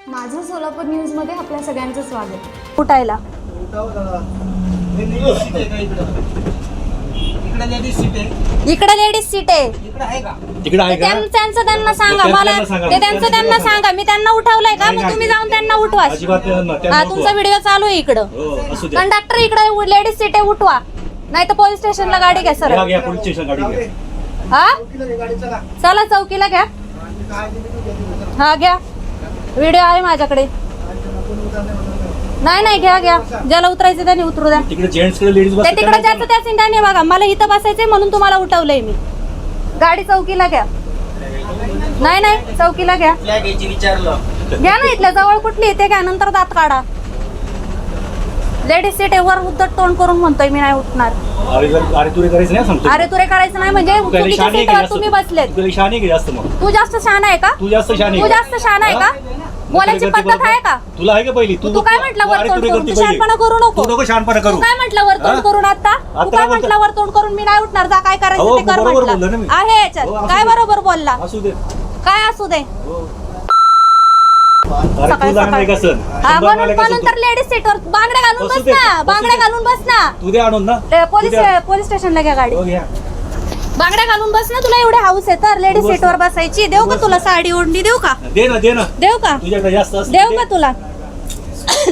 सोलापूर न्यूजमध्ये आपल्या सगळ्यांचं स्वागत. उठायला. इकडे लेडीज सीट आहे. इकडे लेडीज सीट आहे. इकडे आहे का? तिकडे आहे का? त्यां- त्यांचं त्यांना सांगा त्यांचं मला त्यांना सांगा. ते त्यांचं त्यांना सांगा. मी त्यांना उठवलंय का? मग. तुम्ही जाऊन त्यांना उठवा. अजिबात त्यांना- त्यांना हा उठवा. तुमचा व्हिडिओ चालू आहे इकडं. हो असू द्या. कंडक्टर इकडे लेडीज सीट आहे उठवा. नाही तर पोलीस स्टेशनला गाडी घ्या सर घ्या घ्या पोलीस स्टेशन गाडी घ्या. हा? गाडी चला. चला चौकीला घ्या. हा घ्या. व्हिडिओ आहे माझ्याकडे. नाही नाही घ्या घ्या. ज्याला उतरायचं त्याने उतरू द्या. तिकडे जेंट्सकडे लेडीज ते तिकडे ज्याचं त्या सिंटाने बघा. मला इथं बसायचंय म्हणून तुम्हाला उठवलंय मी. गाडी चौकीला घ्या. नाही नाही चौकीला घ्या. घ्या ना इथल्या जवळ कुठली येते घ्या नंतर दात काढा. लेडीज सीट वर उद्धट तोंड करून म्हणतोय मी नाही उठणार अरे तुरे करायचं नाही सांगतो अरे तुरे करायचं नाही म्हणजे चुकीच्या सीटवर? तुम्ही बसलेत तू काही शहाणी आहे का जास्त मग तू जास्त शहाणा आहे का तू जास्त शहाणी तू आहे का? जास्त शहाणा आहे का हा? बोलायची पद्धत आहे का तुला आहे का पहिली तू काय म्हटलं अरे तोंड तुरे करून? करते तू पहिली. शहाणपणा करू नको. तू नको शहाणपणा तू करू काय म्हटलं वर तोंड हा? करून आता तू काय बोलतो. म्हटलं वर तोंड करून मी नाही उठणार जा काय करायचं हो, ते कर बरोबर बोललो ना म्हटलं. आहे हो, याच्यात असू काय दे. बरोबर बोलला असू दे काय असू दे अरे सकाळी सकाळी. हा म्हणून तर? लेडीज सीटवर बांगड्या घालून बसू ना बांगड्या. घालून बस ना तू दे आणून ना ए, पोलीस. पोलीस स्टेशनला घ्या गाडी. हो. बांगड्या घालून बस ना तुला एवढे हाऊस आहे तर. लेडीज सीटवर. बसायची. देऊ का तुला साडी ओढणी? देऊ का? दे ना दे ना. देऊ का? तुझ्याकडे जास्त असतं देऊ. का तुला?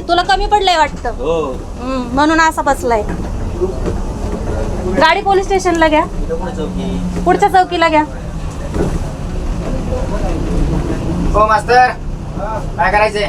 तुला कमी पडलंय वाटतं. हो. हम्म, म्हणून असा बसलाय. गाडी पोलीस स्टेशनला घ्या. चौकी पुढच्या चौकीला घ्या. हो मास्तर. काय करायचंय?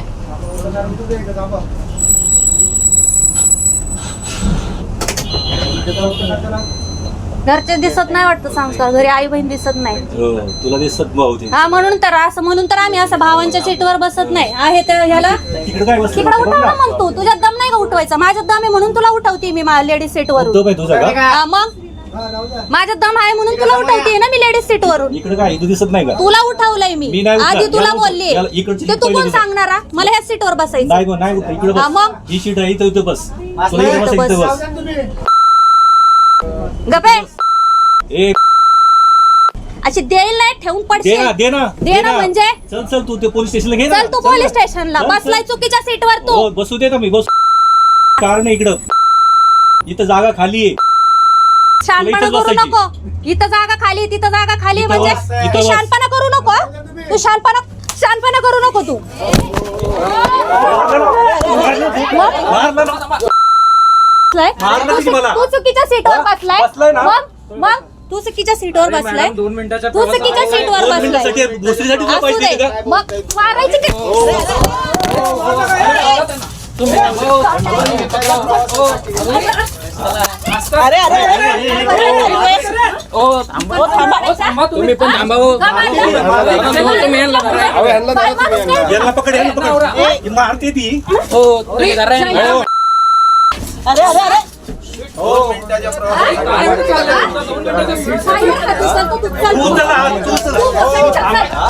घरचे दिसत नाही वाटतं संस्कार घरी आई बहीण दिसत नाही. हो तुला दिसत भाऊ ते. हा म्हणून तर असं म्हणून तर आम्ही असं भावांच्या सीटवर बसत नाही. आहे तर ह्याला? तिकडे काय बसलं? तिकडे उठव ना मग तू. तुझ्यात दम नाही का उठवायचा? माझ्यात दम आहे म्हणून तुला उठवते मी लेडीज सीट उठतो वरून. बाई तुझा का? हा, मग? माझ्यात दम आहे म्हणून तुला उठवते ना मी लेडीज सीट वरून? इकडे काय दिसत नाही का? तुला उठवलंय मी. मी नाही उठणार. आधी तुला याला बोलली. याला इकडची ते तू कोण. सांगणार हा? मला ह्या सीटवर बसायचं नाही गो नाही गो, इकडे हा, बस. मग? ही सीट आहे इथं इथं बस. तुला नाही, इथं इथं बस इथं बस. बस. गपे ए अशी देईल नाही ठेवून दे पडशील. ना दे ना दे ना म्हणजे? चल चल तू ते पोलीस स्टेशनला घे ना. चल तू पोलीस. स्टेशनला चल, बसलाय. चुकीच्या सीटवर तू. हो बसू दे का मी? बस. कारण इकडं. इथं जागा खाली आहे. शानपणा करू. नको. इथं जागा खाली तिथं जागा खाली म्हणजे तू. शानपणा करू नको? तू शानपणा शानपणा करू नको तू. तू चुकीच्या सीटवर? बसलाय? मग मग तू चुकीच्या सीटवर बसलाय. दोन मिनिटाच्या तू चुकीच्या सीटवर बसलाय. मिनिटासाठी दुसरीसाठी का मग मारायची ते तुम्ही पण थांबा हो. तुम्ही यांना धरा. यांना पकड यांना पकड ही मारते ती हो, तुम्ही धरा यांना. हो. तू चला, तू चला.